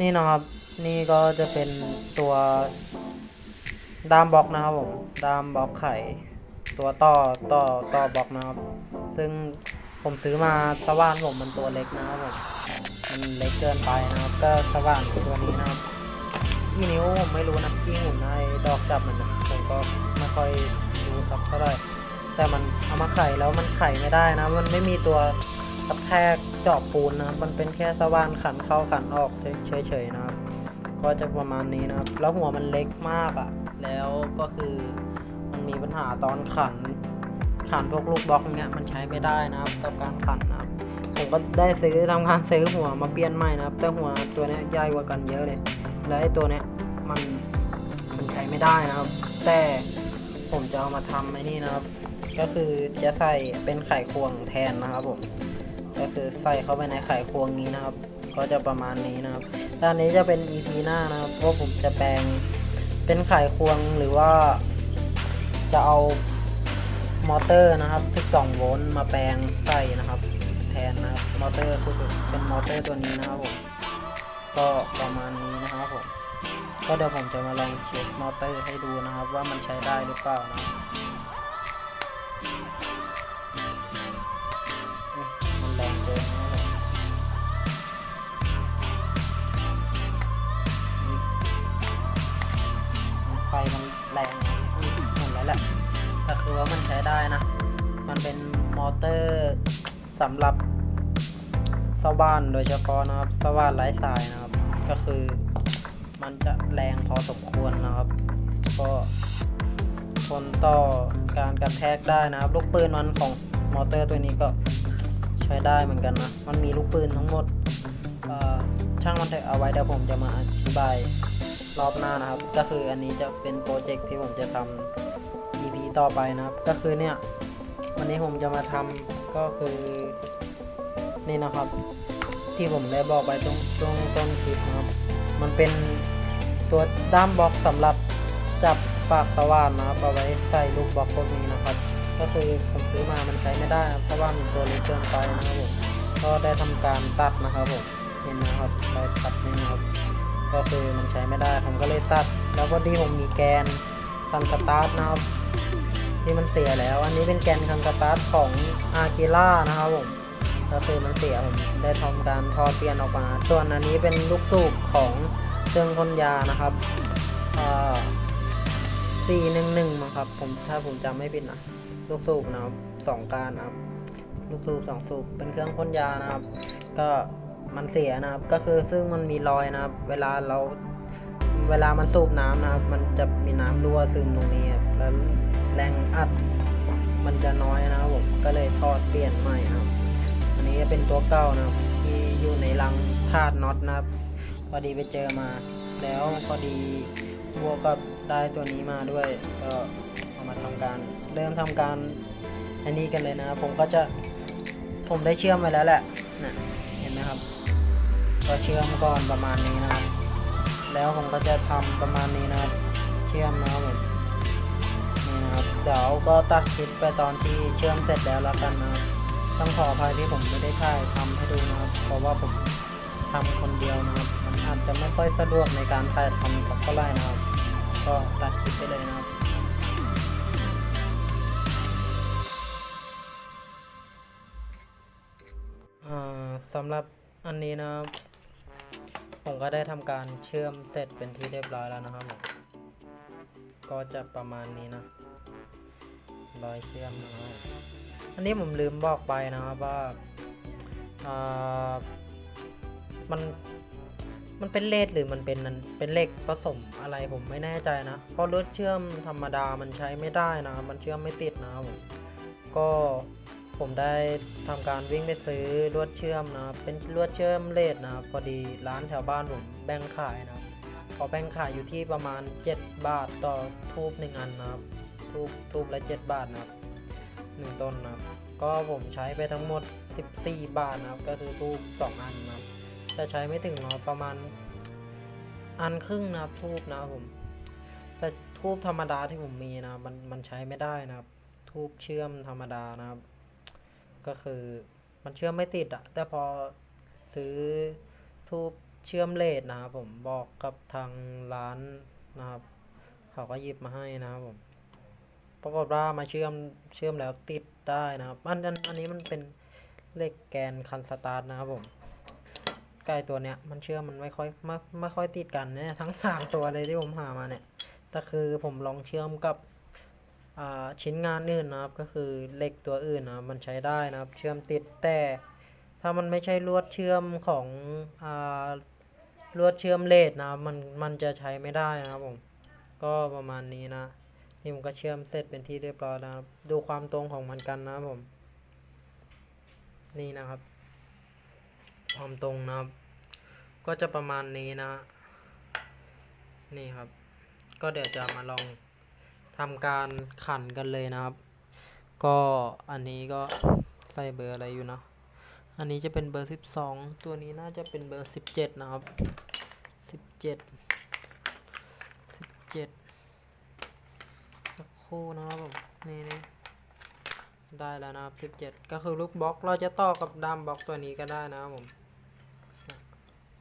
นี่นะครับนี่ก็จะเป็นตัวดามบล็อกนะครับผมดามบล็อกไข่ ตัวต่อต่อต่อบล็อกนะครับ ซึ่งผมซื้อมาสว่านผมมันตัวเล็กนะครับผมมันเล็กเกินไปนะครับ ก็สว่านตัวนี้นะครับกี่นิ้วผมไม่รู้นะกี่หุ่นไอ้ดอกจับมันนะผมก็ไม่ค่อยรู้สักเท่าไหร่แต่มันเอามาไข่แล้วมันไข่ไม่ได้นะ มันไม่มีตัว ระแทกเจาะปูนนะครับ มันเป็นแค่สว่านขันเข้าขันออกเฉยๆนะครับ ก็จะประมาณนี้นะครับ แล้วหัวมันเล็กมากอะ่ะ แล้วก็คือมันมีปัญหาตอนขัน ขันพวกลูกบล็อกเนี้ยมันใช้ไม่ได้นะครับ กับการขันนะครับ ผมก็ได้ซื้อทำการซื้อหัวมาเปลี่ยนใหม่นะครับ แต่หัวตัวเนี้ยใหญ่กว่ากันเยอะเลย แล้วไอ้ตัวเนี้ยมันมันใช้ไม่ได้นะครับ แต่ผมจะเอามาทำไอ้นี่นะครับ ก็คือจะใส่เป็นไข่ควงแทนนะครับผม ก็คือใส่เข้าไปในไข่ควงนี้นะครับ ก็จะประมาณนี้นะครับด้านนี้จะเป็น EP หน้านะครับว่าผมจะแปลงเป็นไข่ควงหรือว่าจะเอามอเตอร์นะครับ 12 โวลต์มาแปลงใส่นะครับ แทนนะครับมอเตอร์คือเป็นมอเตอร์ตัวนี้นะครับผมก็ประมาณนี้นะครับผมก็เดี๋ยวผมจะมาลองเช็คมอเตอร์ให้ดูนะครับ ว่ามันใช้ได้หรือเปล่านะ ว่ามันใช้ได้นะ มันเป็นมอเตอร์สำหรับสว่านโดยเฉพาะนะครับสว่านไร้สายนะครับ ก็คือมันจะแรงพอสมควรนะครับ ก็ทนต่อการกระแทกได้นะครับ ลูกปืนมันของมอเตอร์ตัวนี้ก็ใช้ได้เหมือนกันนะ มันมีลูกปืนทั้งหมดช่างมันเถอะเอาไว้เดี๋ยวผมจะมาอธิบายรอบหน้านะครับ ก็คืออันนี้จะเป็นโปรเจกต์ที่ผมจะทำ ต่อไปนะครับ ก็คือเนี่ย วันนี้ผมจะมาทำก็คือนี่นะครับ ที่ผมได้บอกไปตรงช่วงต้นคลิปนะครับ มันเป็นตัวด้ามบล็อกสำหรับจับปากสว่านนะครับเอาไว้ใส่ลูกบล็อกพวกนี้นะครับ ก็คือผมซื้อมามันใช้ไม่ได้เพราะว่ามันตัวเล็กเกินไปนะครับผมก็ได้ทำการตัดนะครับผมเห็นนะครับรอยตัดนี่นะครับ ก็คือมันใช้ไม่ได้ผมก็เลยตัด แล้วพอดีผมมีแกน คันสตาร์ทนะครับ ที่มันเสียแล้ว อันนี้เป็นแกนคันสตาร์ทของอากิล่านะครับผมก็คือมันเสียผมได้ทำการทอดเปลี่ยนออกมา ส่วนอันนี้เป็นลูกสูบของเครื่องพ่นยานะครับสี่หนึ่งหนึ่งมั้งครับผมถ้าผมจำไม่ผิดนะลูกสูบนะครับสองการนะครับ ลูกสูบสองสูบเป็นเครื่องพ่นยานะครับ ก็มันเสียนะครับ ก็คือซึ่งมันมีรอยนะครับ เวลาเรา เวลามันสูบน้ำนะครับ มันจะมีน้ำรั่วซึมตรงนี้ครับแล้วแรงอัดมันจะน้อยนะครับผมก็เลยทอดเปลี่ยนใหม่นะครับ อันนี้จะเป็นตัวเก่านะครับ ที่อยู่ในรังธาตุน็อตนะครับ พอดีไปเจอมา แล้วพอดีบวกกับได้ตัวนี้มาด้วย ก็เอามาทำการเริ่มทำการอันนี้กันเลยนะครับ ผมก็จะผมได้เชื่อมไว้แล้วแหละนะเห็นไหมครับ ก็เชื่อมก่อนประมาณนี้นะครับ แล้วผมก็จะทำประมาณนี้นะครับเชื่อมนะครับผมนี่นะครับเดี๋ยวก็ตัดคลิปไปตอนที่เชื่อมเสร็จแล้วแล้วกันนะครับต้องขออภัยที่ผมไม่ได้ถ่ายทำให้ดูนะครับเพราะว่าผมทำคนเดียวนะครับมันอาจจะไม่ค่อยสะดวกในการถ่ายทำสักเท่าไหร่นะครับ ก็ตัดคลิปไปเลยนะครับอ่าสำหรับอันนี้นะครับ ผมก็ได้ทำการเชื่อมเสร็จเป็นที่เรียบร้อยแล้วนะครับผมก็จะประมาณนี้นะรอยเชื่อมนะครับอันนี้ผมลืมบอกไปนะครับว่าอ่ามันมันเป็นเลดหรือมันเป็นนันเป็นเหล็กผสมอะไรผมไม่แน่ใจนะเพราะลวดเชื่อมธรรมดามันใช้ไม่ได้นะมันเชื่อมไม่ติดนะครับผมก็ ผมได้ทำการวิ่งไปซื้อลวดเชื่อมนะเป็นลวดเชื่อมเลดนะพอดีร้านแถวบ้านผมแบ่งขายนะครับขอแบ่งขายอยู่ที่ประมาณ 7 บาทต่อทูบหนึ่งอันนะครับทูบทูบละ 7 บาทนะครับหนึ่งต้นนะครับก็ผมใช้ไปทั้งหมด 14 บาทนะครับก็คือทูบ2 อันนะครับแต่ใช้ไม่ถึงนะประมาณอันครึ่งนะครับทูบนะผมแต่ทูบธรรมดาที่ผมมีนะมันมันใช้ไม่ได้นะครับทูบเชื่อมธรรมดานะครับ ก็คือมันเชื่อมไม่ติดอะแต่พอซื้อทูบเชื่อมเลดนะครับผมบอกกับทางร้านนะครับเขาก็หยิบมาให้นะครับผมปรากฏว่ามาเชื่อมเชื่อมแล้วติดได้นะครับอันอันอันนี้มันเป็นเลขแกนคันสตาร์ทนะครับผมใกล้ตัวเนี้ยมันเชื่อมมันไม่ค่อยไม่ไม่ค่อยติดกันเนี่ยทั้งสามตัวเลยที่ผมหามาเนี่ยแต่คือผมลองเชื่อมกับ ชิ้นงานอื่นนะครับก็คือเหล็กตัวอื่นนะมันใช้ได้นะครับ เชื่อมติดแต่ถ้ามันไม่ใช่ลวดเชื่อมของอลวดเชื่อมเลดนะครับมันมันจะใช้ไม่ได้นะครับผมก็ประมาณนี้นะนี่ผมก็เชื่อมเสร็จเป็นที่เรียบร้อยนะครับ ดูความตรงของมันกันนะครับผม นี่นะครับ ความตรงนะครับ ก็จะประมาณนี้นะ นี่ครับ ก็เดี๋ยวจะมาลอง ทำการขันกันเลยนะครับ ก็อันนี้ก็ใส่เบอร์อะไรอยู่นะ อันนี้จะเป็นเบอร์ 12 ตัวนี้น่าจะเป็นเบอร์ 17 นะครับ 17 17สักครู่นะครับผมนี่นี่ได้แล้วนะครับ 17 ก็คือลูกบล็อกเราจะต่อกับดามบล็อกตัวนี้ก็ได้นะครับผม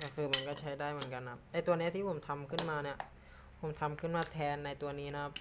ก็คือมันก็ใช้ได้เหมือนกันนะครับไอตัวนี้ที่ผมทำขึ้นมาเนี่ย ผมทำขึ้นมาแทนในตัวนี้นะครับ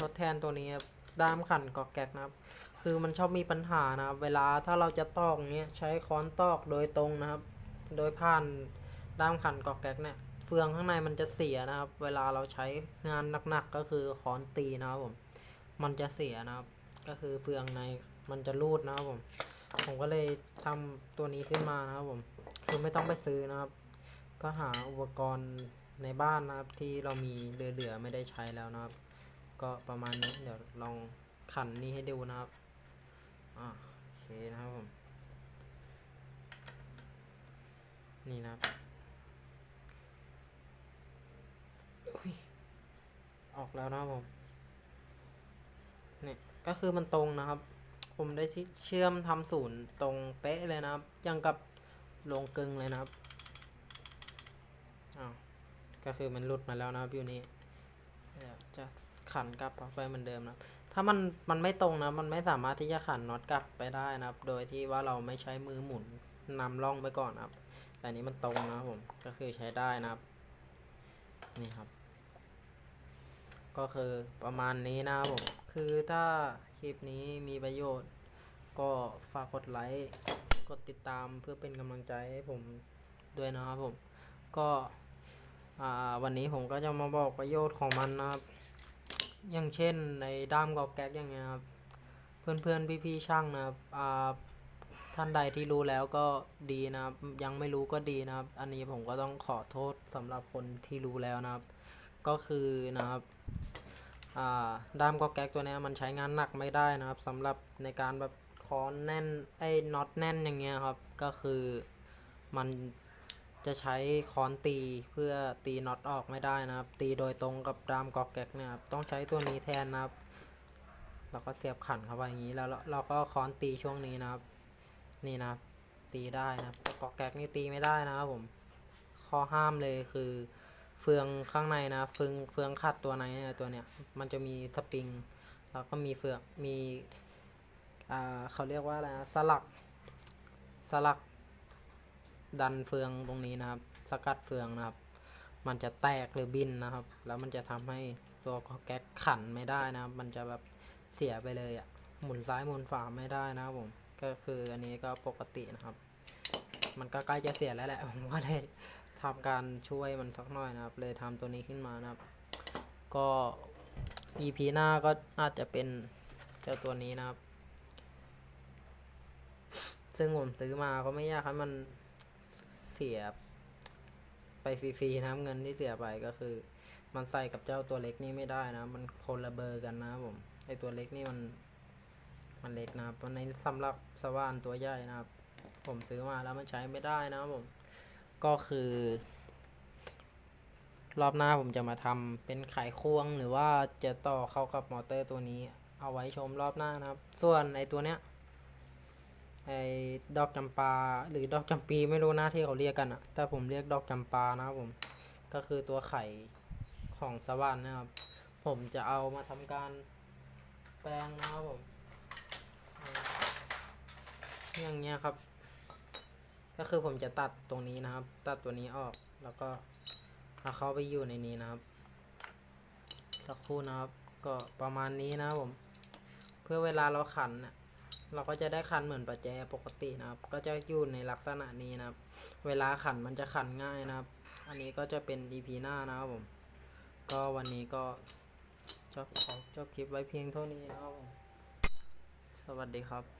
ทดแทนตัวนี้ครับด้ามขันกอกแกกนะครับ คือมันชอบมีปัญหานะครับ เวลาถ้าเราจะตอกเนี้ยใช้ค้อนตอกโดยตรงนะครับ โดยผ่านด้ามขันกอกแกกเนี่ยเฟืองข้างในมันจะเสียนะครับ เวลาเราใช้งานหนักๆก็คือค้อนตีนะครับผม มันจะเสียนะครับ ก็คือเฟืองในมันจะรูดนะครับผม ผมก็เลยทำตัวนี้ขึ้นมานะครับผม คือไม่ต้องไปซื้อนะครับ ก็หาอุปกรณ์ในบ้านนะครับที่เรามีเหลือๆไม่ได้ใช้แล้วนะครับ ก็ประมาณนี้เดี๋ยวลองขันนี้ให้ดูนะครับอ่าโอเคนะครับผมนี่นะครับออกแล้วนะครับผมนี่ก็คือมันตรงนะครับ ผมได้เชื่อมทำศูนย์ตรงเป๊ะเลยนะครับยังกับโรงกึงเลยนะครับอ้าวก็คือมันหลุดมาแล้วนะครับอยู่นี้เดี๋ยวจะ ขันกลับไปเหมือนเดิมนะถ้ามันมันไม่ตรงนะ มันไม่สามารถที่จะขันน็อตกลับไปได้นะครับ โดยที่ว่าเราไม่ใช้มือหมุนนำล่องไปก่อนนะครับ แต่นี้มันตรงนะผมก็คือใช้ได้นะครับนี่ครับ ก็คือประมาณนี้นะครับผมคือถ้าคลิปนี้มีประโยชน์ ก็ฝากกดไลค์กดติดตามเพื่อเป็นกำลังใจให้ผมด้วยนะครับผมก็วันนี้ผมก็จะมาบอกประโยชน์ของมันนะครับ อย่างเช่นในด้ามกอกแก๊กอย่างเงี้ยครับ เพื่อนเพื่อนพี่พี่ๆช่างนะครับอ่าท่านใดที่รู้แล้วก็ดีนะครับ ยังไม่รู้ก็ดีนะครับ อันนี้ผมก็ต้องขอโทษสำหรับคนที่รู้แล้วนะครับ ก็คือนะครับด้ามกอกแก๊กตัวนี้มันใช้งานหนักไม่ได้นะครับสำหรับในการแบบค้อนแน่นไอ้น็อตแน่นอย่างเงี้ยครับ ก็คือมัน จะใช้ค้อนตีเพื่อตีน็อตออกไม่ได้นะครับ ตีโดยตรงกับดามกอกแก๊กเนี่ยครับต้องใช้ตัวนี้แทนนะครับเราก็เสียบขันเข้าไปอย่างนี้แล้วเราก็ค้อนตีช่วงนี้นะครับ นี่นะครับ ตีได้นะครับกอกแก๊กนี่ตีไม่ได้นะครับผมข้อห้ามเลยคือเฟืองข้างในนะเฟืองเฟืองขัดตัวในเนี่ยตัวเนี้ยมันจะมีสปริง แล้วก็มีเฟืองมีอ่าเขาเรียกว่าอะไรนะสลักสลัก ดันเฟืองตรงนี้นะครับ สกัดเฟืองนะครับ มันจะแตกหรือบินนะครับ แล้วมันจะทำให้ตัวแก๊สขันไม่ได้นะครับ มันจะแบบเสียไปเลยอะ่ะหมุนซ้ายหมุนขวาไม่ได้นะครับผมก็คืออันนี้ก็ปกตินะครับ มันก็ใกล้จะเสียแล้วแหละผมก็เลยทำการช่วยมันสักหน่อยนะครับ เลยทำตัวนี้ขึ้นมานะครับ ก็ EP หน้าก็อาจจะเป็นเจ้าตัวนี้นะครับ ซึ่งผมซื้อมาก็ไม่ยากให้มัน เสียไปฟรีๆนะเงินที่เสียไปก็คือ มันใส่กับเจ้าตัวเล็กนี่ไม่ได้นะ มันคนละเบอร์กันนะผมไอตัวเล็กนี่มัน มันเล็กนะครับมันในสำหรับสว่านตัวใหญ่นะครับ ผมซื้อมาแล้วมันใช้ไม่ได้นะผมก็คือ รอบหน้าผมจะมาทำเป็นไขควงหรือว่าจะต่อเข้ากับมอเตอร์ตัวนี้ เอาไว้ชมรอบหน้านะครับ ส่วนไอตัวเนี้ย ไอ้ดอกจำปาหรือดอกจำปีไม่รู้นะที่เขาเรียกกันอะแต่ผมเรียกดอกจำปานะครับผมก็คือตัวไข่ของสวรรค์นะครับ ผมจะเอามาทำการแปลงนะครับผมอย่างเงี้ยครับ ก็คือผมจะตัดตรงนี้นะครับ ตัดตัวนี้ออกแล้วก็เอาเข้าไปอยู่ในนี้นะครับ สักครู่นะครับ ก็ประมาณนี้นะครับผม เพื่อเวลาเราขันนี่ย เราก็จะได้คันเหมือนประแจปกตินะครับ ก็จะอยู่ในลักษณะนี้นะครับ เวลาขันมันจะขันง่ายนะครับ อันนี้ก็จะเป็น EP หน้านะครับผม ก็วันนี้ก็จบขอจบคลิปไว้เพียงเท่านี้นะครับผม สวัสดีครับ